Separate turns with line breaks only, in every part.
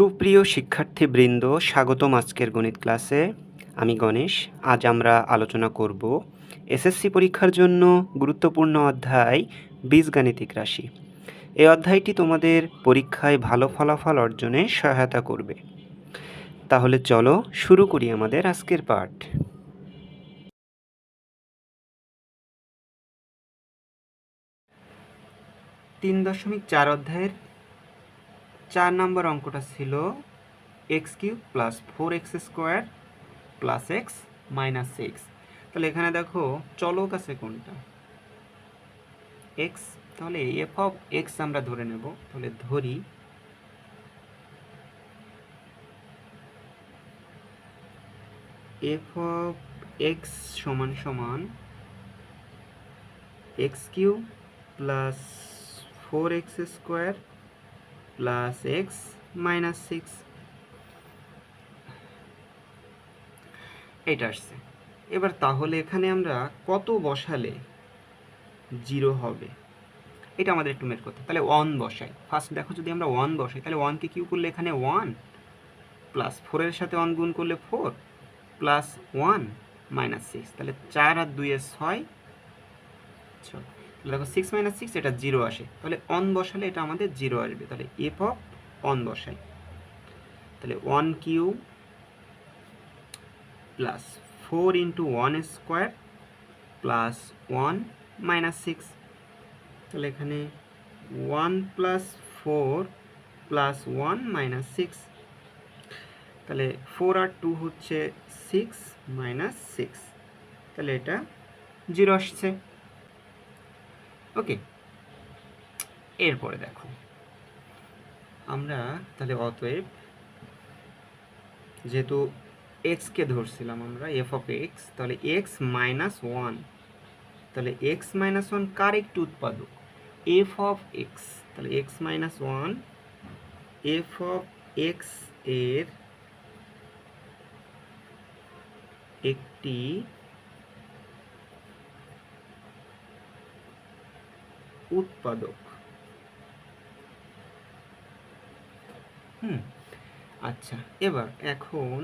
সুপ্রিয় শিক্ষার্থীবৃন্দ, স্বাগতম আজকের গণিত ক্লাসে। আমি গণেশ, আজ আমরা আলোচনা করব এসএসসি পরীক্ষার জন্য গুরুত্বপূর্ণ অধ্যায় বীজগাণিতিক রাশি। এই অধ্যায়টি তোমাদের পরীক্ষায় ভালো ফলাফল অর্জনে সহায়তা করবে। তাহলে চলো শুরু করি আমাদের আজকের পাঠ। তিন দশমিক চার অধ্যায়ের চার নম্বর অঙ্কটা ছিল X cube plus four X square plus X minus six তাহলে এখানে দেখো চলক আছে কোনটা? এক্স, তাহলে এফ অফ এক্স আমরা ধরে নেব। তাহলে ধরি এফ অফ এক্স সমান সমান X cube plus four X square plus X minus six এটা আসছে। এবার তাহলে এখানে আমরা কত বসালে জিরো হবে? এটা আমাদের একটু মেট করতে। তাহলে ওয়ান বসাই। ফার্স্ট দেখো যদি আমরা ওয়ান বসাই, তাহলে ওয়ানকে কিউ করলে এখানে ওয়ান প্লাস ফোরের সাথে ওয়ান গুণ করলে four plus one minus six তাহলে চার আর দুইয়ে ছয় ছয়। তাহলে দেখো সিক্স মাইনাস সিক্স এটা জিরো আসে। তাহলে অন বসালে এটা আমাদের জিরো আসবে। তাহলে এফ অফ অন বসাই। তাহলে one cube plus four into one square plus one minus six তাহলে এখানে one plus four plus one minus six তাহলে ফোর আর টু হচ্ছে সিক্স মাইনাস সিক্স তাহলে এটা জিরো আসছে। ওকে এরপরে দেখো। আমরা তাহলে অতএব যেহেতু এক্সকে ধরছিলাম আমরা এফ অফ এক্স তাহলে এক্স মাইনাস ওয়ান তাহলে এক্স মাইনাস ওয়ান কার একটি উৎপাদক? এফ অফ এক্স তাহলে X minus one F of এক্সের একটি উৎপাদক। হুম আচ্ছা এবার এখন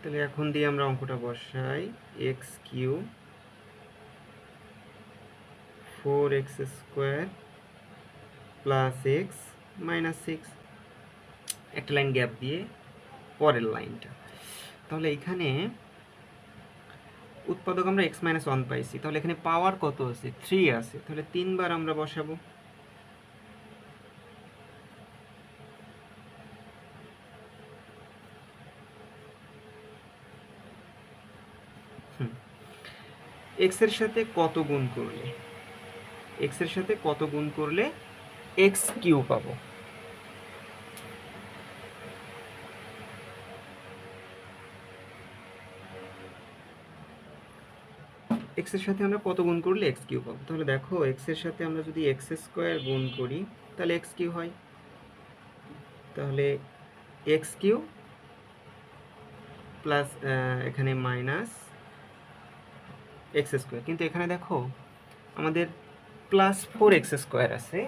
তাহলে এখন দিয়ে আমরা অঙ্কটা বসাই। X cube four X square plus X minus six একটা লাইন গ্যাপ দিয়ে পরের লাইনটা তাহলে এখানে উৎপাদক আমরা এক্স মাইনাস ওয়ান পাইছি। তাহলে এখানে পাওয়ার কত আছে? থ্রি আছে। তাহলে তিনবার আমরা বসাবো। এক্সের সাথে কত গুণ করলে? এক্সের সাথে কত গুণ করলে? এক্স কিউ পাবো। এক্সের সাথে আমরা কত গুণ করলে এক্স কিউ পাবো তাহলে দেখো এক্সের সাথে আমরা যদি এক্স স্কোয়ার গুণ করি, তাহলে এক্স কিউ হয়? তাহলে এক্স কিউ প্লাস এখানে মাইনাস এক্স স্কোয়ার। কিন্তু এখানে দেখো, আমাদের প্লাস ফোর এক্স স্কোয়ার আছে।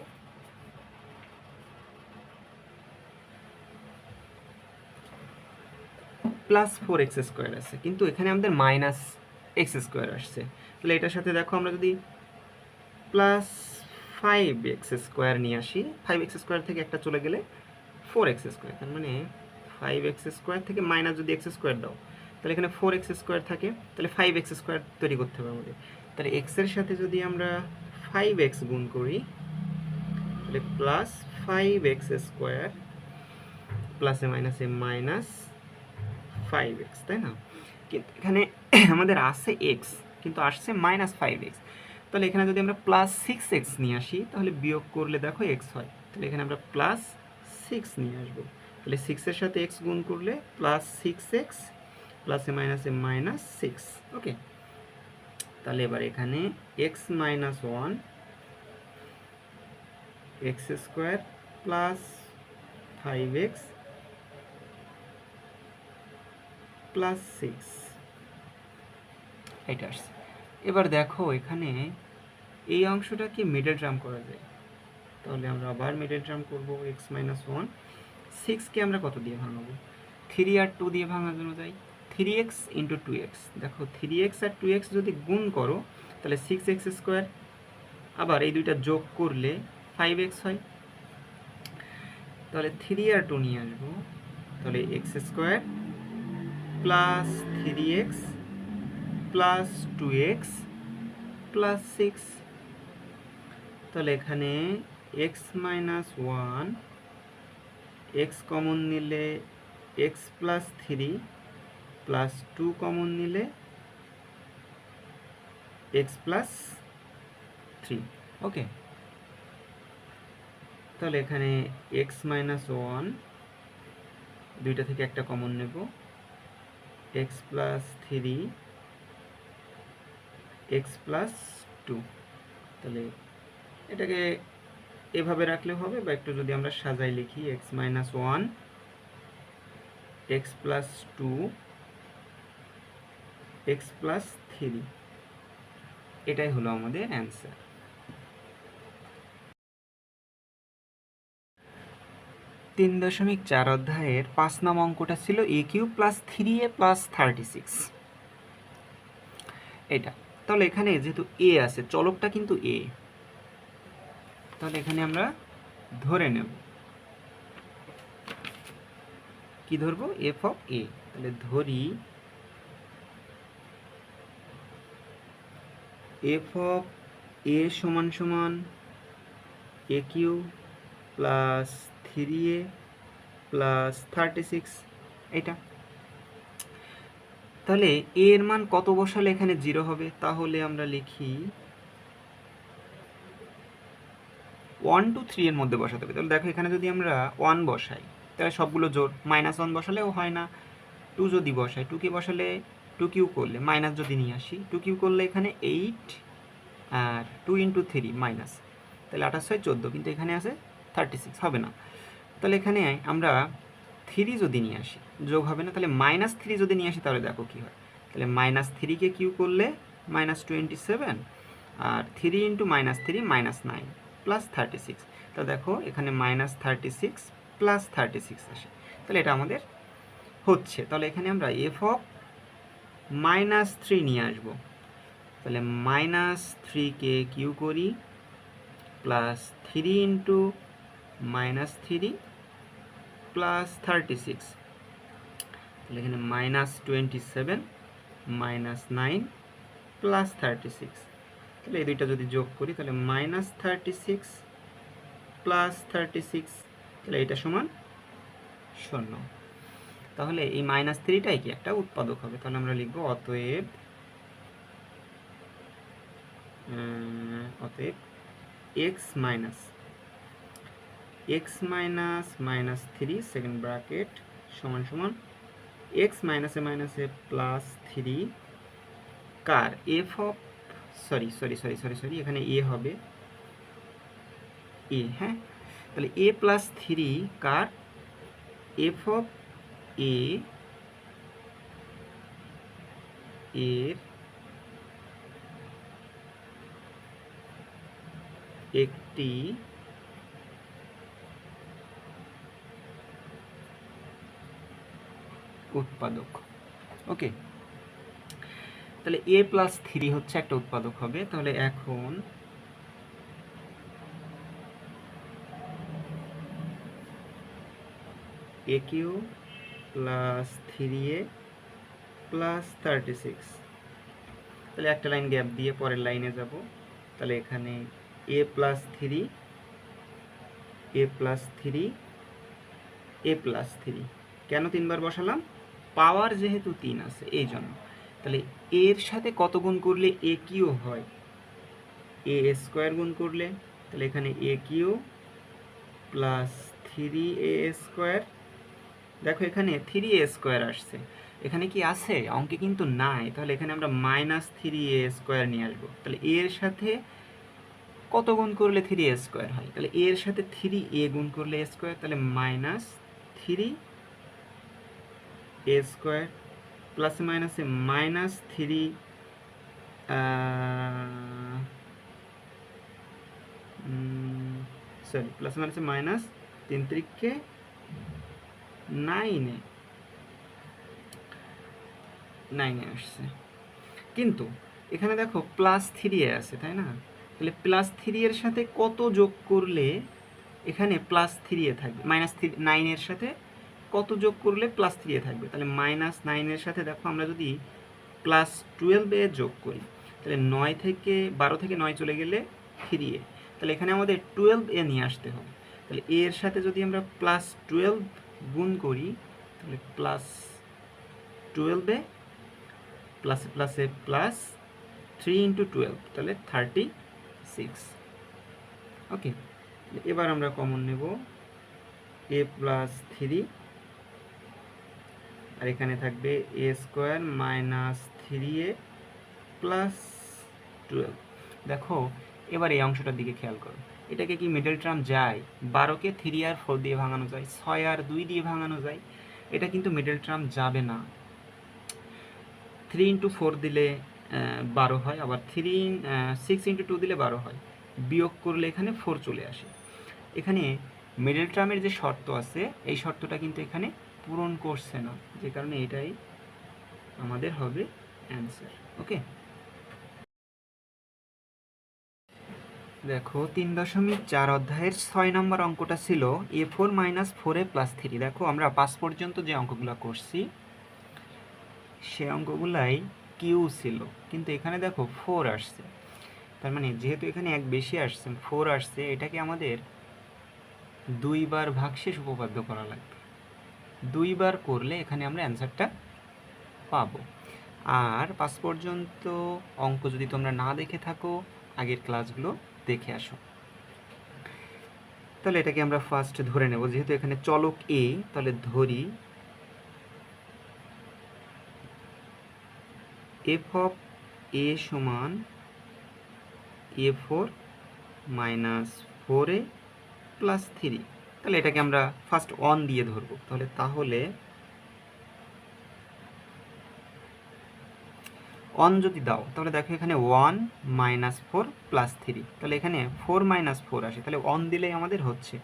প্লাস ফোর এক্স স্কোয়ার আছে। কিন্তু এখানে আমাদের মাইনাস এক্স স্কোয়ার আসছে। তাহলে এটার সাথে দেখো আমরা যদি প্লাস ফাইভ এক্স স্কোয়ার নিয়ে আসি ফাইভ এক্স স্কোয়ার থেকে একটা চলে গেলে ফোর এক্স স্কোয়ার তার মানে ফাইভ এক্স স্কোয়ার থেকে মাইনাস যদি এক্স স্কোয়ার দাও, তাহলে এখানে ফোর এক্স স্কোয়ার থাকে, তাহলে ফাইভ এক্স স্কোয়ার তৈরি করতে হবে আমাদের। তাহলে এক্সের সাথে যদি আমরা ফাইভ এক্স গুণ করি, তাহলে প্লাস ফাইভ এক্স স্কোয়ার প্লাসে মাইনাসে মাইনাস ফাইভ এক্স তাই না? কিন্তু এখানে আমাদের আসছে এক্স কিন্তু আসছে মাইনাস ফাইভ এক্স তাহলে এখানে যদি আমরা প্লাস সিক্স এক্স নিয়ে আসি, তাহলে বিয়োগ করলে দেখো এক্স হয়। তাহলে এখানে আমরা প্লাস সিক্স নিয়ে আসব। তাহলে সিক্সের সাথে এক্স গুণ করলে প্লাস সিক্স এক্স প্লাসে মাইনাসে মাইনাস সিক্স ওকে তাহলে এবার এখানে X minus one X square plus five X plus six এটা এবার দেখো এখানে এই অংশটাকে মিডল টার্ম করা যায়? তাহলে আমরা আবার মিডল টার্ম করব এক্স মাইনাস ওয়ান সিক্সকে আমরা কত দিয়ে ভাঙাবো? থ্রি আর টু দিয়ে ভাঙানো যায় three X into two X দেখো থ্রি এক্স আর টু এক্স যদি গুণ করো, তাহলে সিক্স এক্স স্কোয়ার আবার এই দুইটা যোগ করলে ফাইভ এক্স হয়। তাহলে থ্রি আর টু নিয়ে আসব। তাহলে X square plus three X plus two X plus six তাহলে এখানে X minus one X common নিলে X plus three plus two common নিলে এক্স প্লাস থ্রি ওকে তাহলে এখানে এক্স মাইনাস ওয়ান দুইটা থেকে একটা কমন নেব। X plus three X plus two তাহলে এটাকে এভাবে রাখলে হবে বা একটু যদি আমরা সাজাই লিখি X minus one X plus two X plus three এটাই হলো আমাদের অ্যান্সার তিন দশমিক চার অধ্যায়ের পাঁচ নাম অঙ্কটা ছিল A cube plus three A plus thirty six এটা তাহলে এখানে যেহেতু এ আছে, চলকটা কিন্তু এ তাহলে এখানে আমরা ধরে নেব। কি ধরবো? এফ অফ এ তাহলে ধরি এফ অফ এ সমান সমান A cube plus three A plus thirty six এটা তাহলে এর মান কত বসালে এখানে জিরো হবে? তাহলে আমরা লিখি ওয়ান টু থ্রি এর মধ্যে বসাতে হবে। তাহলে দেখো এখানে যদি আমরা ওয়ান বসাই, তাহলে সবগুলো জোর মাইনাস ওয়ান বসালেও হয় না। টু যদি বসাই টু বসালে টু কিউ করলে মাইনাস যদি নিয়ে আসি টু কিউ করলে এখানে এইট আর টু ইন্টু থ্রি মাইনাস তাহলে আঠাশ ছয় চোদ্দ, কিন্তু এখানে আছে থার্টি সিক্স হবে না। তাহলে এখানে আমরা থ্রি যদি নিয়ে আসি, যোগ হবে না, তাহলে মাইনাস থ্রি যদি নিয়ে আসি, তাহলে দেখো কী হয়। তাহলে মাইনাস থ্রিকে কিউ করলে মাইনাস টোয়েন্টি সেভেন আর three into minus three minus nine plus thirty six তা দেখো, এখানে minus thirty six plus thirty six আসে। তাহলে এটা আমাদের হচ্ছে। তাহলে এখানে আমরা এফ অফ মাইনাস থ্রি নিয়ে আসব। তাহলে মাইনাস থ্রিকে কিউ করি plus three into minus three plus thirty six তাহলে এখানে minus twenty seven minus nine plus thirty six তাহলে এই দুইটা যদি যোগ করি, তাহলে minus thirty six plus thirty six তাহলে এটা সমান শূন্য। তাহলে এই মাইনাস থ্রিটাই কি একটা উৎপাদক হবে? তাহলে আমরা লিখব অতএব অতএব X minus X minus minus three second bracket সমান সমান এক্স মাইনাসে মাইনাসে plus three car? F of sorry sorry sorry sorry sorry এখানে এ হবে। এ হ্যাঁ? তাহলে এ প্লাস থ্রি কার? এফ অফ এ এর একটি উৎপাদক। ওকে তাহলে এ প্লাস থ্রি হচ্ছে একটা উৎপাদক হবে। তাহলে এখন A cube plus three A plus thirty six তাহলে একটা লাইন গ্যাপ দিয়ে পরের লাইনে যাব। তাহলে এখানে A plus three A plus three A plus three কেন তিনবার বসালাম? পাওয়ার যেহেতু তিন আছে এই জন্য তাহলে এর সাথে কত গুণ করলে এ কিউ হয়? এ স্কোয়ার গুণ করলে, তাহলে এখানে A cube plus three A square. দেখো এখানে থ্রি এ স্কোয়ার আসছে। এখানে কি আছে? অঙ্কে কিন্তু নাই। তাহলে এখানে আমরা মাইনাস থ্রি এ স্কোয়ার নিয়ে আসব। তাহলে এর সাথে কত গুণ করলে থ্রি এ স্কোয়ার হয়? তাহলে এর সাথে থ্রি এ গুণ করলে স্কোয়ার, তাহলে মাইনাস থ্রি এ স্কোয়ার প্লাসে মাইনাসে মাইনাস থ্রি সরি প্লাস মাইনাসে মাইনাস তিন তিরিখে নাইনে নাইনে আসছে। কিন্তু এখানে দেখো প্লাস থ্রি আছে, তাই না? তাহলে প্লাস থ্রি এর সাথে কত যোগ করলে এখানে প্লাস থ্রি এ থাকবে? মাইনাস থ্রি নাইনের সাথে কত যোগ করলে প্লাস থ্রি এ থাকবে? তাহলে মাইনাস নাইনের সাথে দেখো আমরা যদি প্লাস টুয়েলভে যোগ করি, তাহলে নয় থেকে বারো থেকে নয় চলে গেলে থ্রি এ। তাহলে এখানে আমাদের টুয়েলভ এ নিয়ে আসতে হবে। তাহলে এর সাথে যদি আমরা প্লাস টুয়েলভ গুণ করি, তাহলে প্লাস টুয়েলভে প্লাসে প্লাসে প্লাস থ্রি ইন্টু টুয়েলভ তাহলে থার্টি সিক্স ওকে এবার আমরা কমন নেব। এ প্লাস থ্রি আর এখানে থাকবে A square minus three A plus twelve দেখো, এবার এই অংশটার দিকে খেয়াল করো। এটাকে কি মিডল টার্ম যায়? বারোকে থ্রি আর ফোর দিয়ে ভাঙানো যায়, ছয় আর দুই দিয়ে ভাঙানো যায়। এটা কিন্তু মিডল টার্ম যাবে না। থ্রি ইন্টু ফোর দিলে বারো হয়, আবার থ্রি সিক্স ইন্টু টু দিলে বারো হয়। বিয়োগ করলে এখানে ফোর চলে আসে। এখানে মিডল টার্মের যে শর্ত আছে, এই শর্তটা কিন্তু এখানে পূরণ করছে না, যে কারণে এটাই আমাদের হবে অ্যান্সার ওকে দেখো, তিন দশমিক চার অধ্যায়ের ছয় নম্বর অঙ্কটা ছিল A four minus four A plus three. দেখো, আমরা পাঁচ পর্যন্ত যে অঙ্কগুলো করছি, সে অঙ্কগুলাই কিউ ছিল, কিন্তু এখানে দেখো ফোর আসছে। তার মানে যেহেতু এখানে এক বেশি আসছে, ফোর আসছে, এটাকে আমাদের দুইবার ভাগশেষ উপপাদ্য করা লাগবে। দুইবার করলে এখানে আমরা অ্যান্সারটা পাবো। আর পাঁচ পর্যন্ত অঙ্ক যদি তোমরা না দেখে থাকো, আগের ক্লাসগুলো দেখে আসো। তাহলে এটাকে আমরা ফার্স্ট ধরে নেব। যেহেতু এখানে চলক এ তাহলে ধরি এফ অফ এ সমান A four minus four A plus three তাহলে এটাকে আমরা ফার্স্ট অন দিয়ে ধরবো। তাহলে তাহলে অন যদি দাও, তাহলে দেখো এখানে one minus four plus three তাহলে এখানে ফোর মাইনাস ফোর আসে। তাহলে অন দিলেই আমাদের হচ্ছে।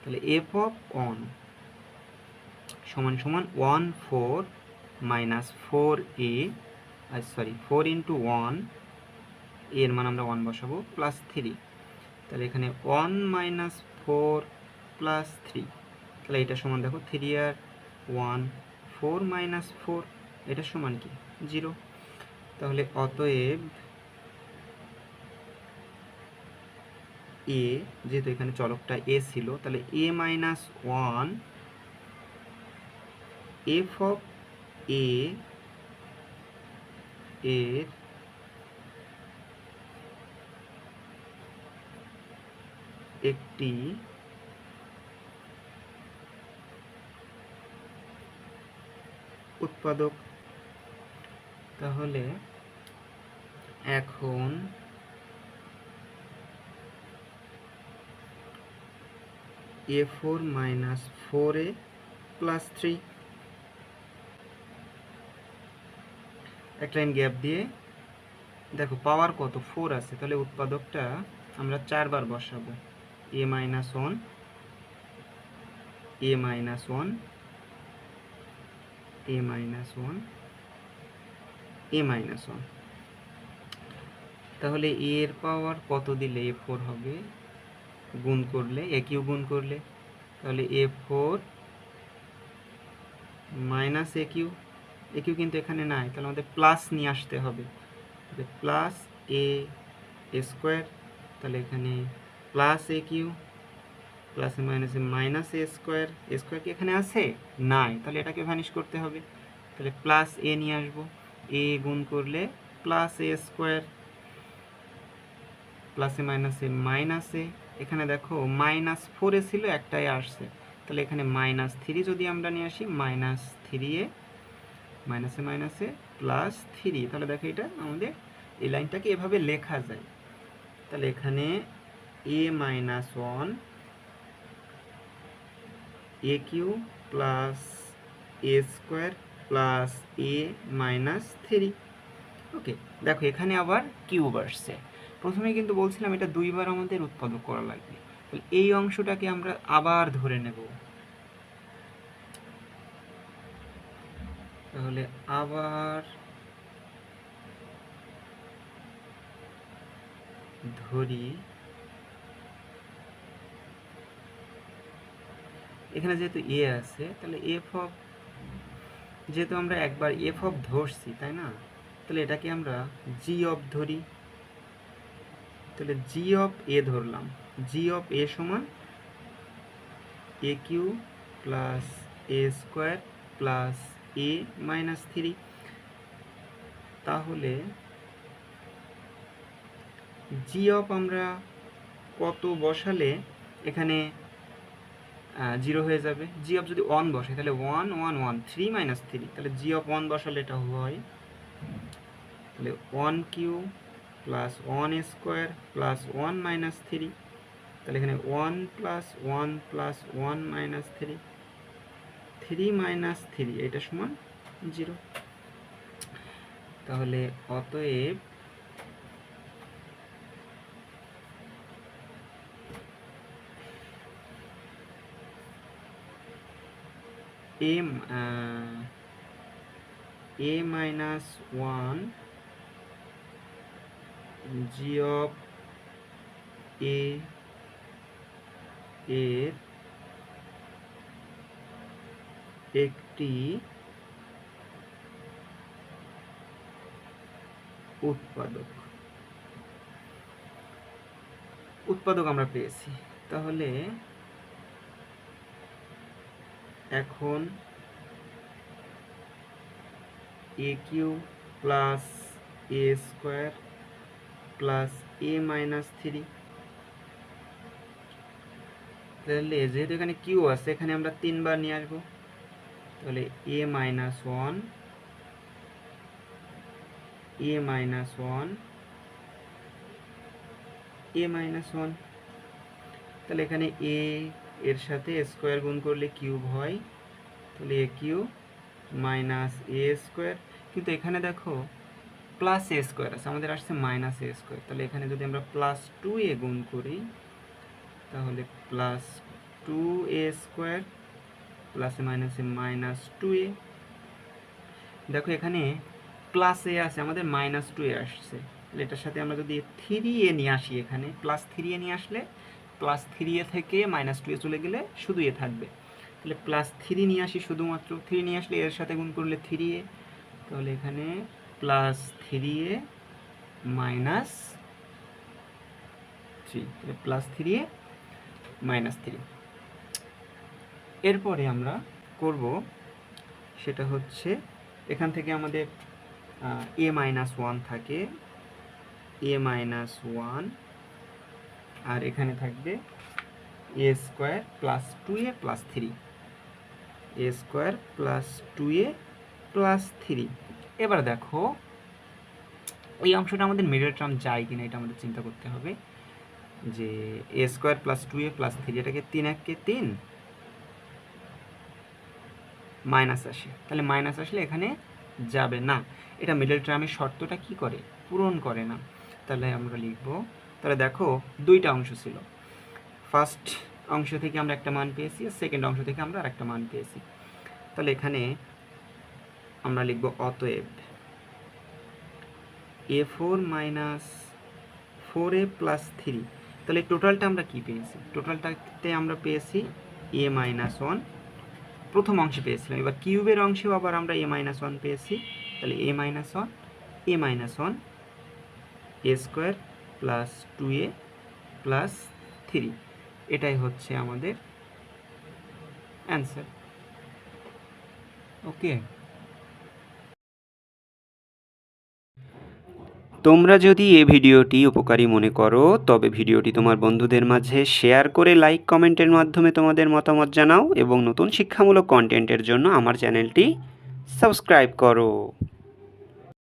তাহলে এফ অফ অন সমান সমান one four minus four A sorry four into ওয়ানের মান আমরা ওয়ান বসাবো প্লাস থ্রি তাহলে এখানে one minus four plus three তাহলে এটা সমান দেখো থ্রি আর ওয়ান ফোর মাইনাস ফোর এটা সমান কি? জিরো তাহলে অতএব এ যেহেতু এখানে চলকটা এ ছিল, তাহলে A minus one F of A এর একটি উৎপাদক। তাহলে এখন A four minus four A plus three এক লাইন গ্যাপ দিয়ে। দেখো পাওয়ার কত? ফোর আছে। তাহলে উৎপাদকটা আমরা চারবার বসাবো। A minus one A minus one A minus one A minus one তাহলে এ এর পাওয়ার কত দিলে এ ফোর হবে? গুণ করলে এ কিউ গুণ করলে। তাহলে A four minus A cube. A cube কিন্তু এখানে নাই, তাহলে আমাদের প্লাস নিয়ে আসতে হবে। প্লাস এ স্কোয়ার তাহলে এখানে প্লাস এ কিউ। প্লাসে মাইনাসে minus A square A square কি এখানে আছে? নাই। তাহলে এটাকে ভ্যানিশ করতে হবে। তাহলে প্লাস এ নিয়ে আসব। এ গুণ করলে প্লাস এ স্কোয়ার প্লাসে মাইনাসে মাইনাসে এখানে দেখো মাইনাস ফোরে ছিল, একটাই আসছে। তাহলে এখানে মাইনাস থ্রি যদি আমরা নিয়ে আসি মাইনাস থ্রি এ মাইনাসে মাইনাসে প্লাস থ্রি তাহলে দেখো এটা আমাদের, এই লাইনটাকে এভাবে লেখা যায়। তাহলে এখানে A minus one A cube plus A square plus A minus three okay দেখো এখানে আবার কিউব আসছে। প্রথমে কিন্তু বলছিলাম এটা দুইবার আমাদের উৎপাদক করা লাগবে। তাহলে এই অংশটাকে আমরা আবার ধরে নেব। তাহলে আবার ধরি এখানে যেহেতু এ আছে, তাহলে এফ অফ যেহেতু আমরা একবার এফ অফ ধরছি, তাই না? তাহলে এটাকে আমরা জি অফ ধরি। তাহলে জি অফ এ ধরলাম। জি অফ এ সমান A cube plus A square plus A minus three তাহলে জি অফ আমরা কত বসালে? এখানে জিরো হয়ে যাবে। জি অফ যদি ওয়ান বসে তাহলে one one one three minus three তাহলে জি অফ ওয়ান বসালে এটা হয়, তাহলে one cube plus one square plus one minus three তাহলে এখানে one plus one plus one minus three three minus three এটা সমান জিরো তাহলে অতএব uh, a minus 1 g of a এর একটি উৎপাদক। উৎপাদক আমরা পেয়েছি। তাহলে এখন A cube plus A square plus A minus three তাহলে যেহেতু এখানে কিউ আছে, এখানে আমরা তিনবার নিয়ে আসব। তাহলে A minus one A minus one A minus one তাহলে এখানে এ এর সাথে স্কোয়ার গুণ করলে কিউব হয়। তাহলে A cube minus A square কিন্তু এখানে দেখো প্লাস এ স্কোয়ার আছে, আমাদের আসছে মাইনাস এ স্কোয়ার তাহলে এখানে যদি আমরা প্লাস টু এ গুণ করি, তাহলে প্লাস টু এ স্কোয়ার প্লাসে মাইনাসে মাইনাস টু এ দেখো এখানে প্লাস এ আছে, আমাদের মাইনাস টু এ আসছে। এটার সাথে আমরা যদি থ্রি এ নিয়ে আসি এখানে প্লাস থ্রি এ নিয়ে আসলে প্লাস থ্রি এ থেকে মাইনাস টু এ চলে গেলে শুধু এ থাকবে। তাহলে প্লাস থ্রি নিয়ে আসি শুধুমাত্র। থ্রি নিয়ে আসলে এর সাথে গুণ করলে থ্রি এ। তাহলে এখানে plus three A minus three তাহলে plus three A minus three এরপরে আমরা করব সেটা হচ্ছে এখান থেকে আমাদের এ মাইনাস ওয়ান থাকে। এ মাইনাস ওয়ান আর এখানে থাকবে A square plus two A plus three A square plus two A plus three এবার দেখো, এই অংশটা আমাদের মিডল টার্ম যায় কিনা এটা আমাদের চিন্তা করতে হবে। যে A square plus two A plus three এটাকে তিন এককে তিন মাইনাস আসে। তাহলে মাইনাস আসলে এখানে যাবে না। এটা মিডল টার্মের শর্তটা কি করে? পূরণ করে না। তাহলে আমরা লিখব তাহলে দেখো, দুইটা অংশ ছিল। ফার্স্ট অংশ থেকে আমরা একটা মান পেয়েছি আর সেকেন্ড অংশ থেকে আমরা আর একটা মান পেয়েছি। তাহলে এখানে আমরা লিখব অতএব A four minus four A plus three তাহলে টোটালটা আমরা কি পেয়েছি? টোটালটাতে আমরা পেয়েছি এ মাইনাস ওয়ান প্রথম অংশে পেয়েছিলাম। এবার কিউবের অংশেও আবার আমরা এ মাইনাস ওয়ান পেয়েছি। তাহলে A minus one A minus one A square plus two A plus three এটাই হচ্ছে আমাদের অ্যান্সার ওকে তোমরা যদি এ ভিডিওটি উপকারী মনে করো, তবে ভিডিওটি তোমার বন্ধুদের মাঝে শেয়ার করে লাইক কমেন্টের মাধ্যমে তোমাদের মতামত জানাও এবং নতুন শিক্ষামূলক কন্টেন্টের জন্য আমার চ্যানেলটি সাবস্ক্রাইব করো।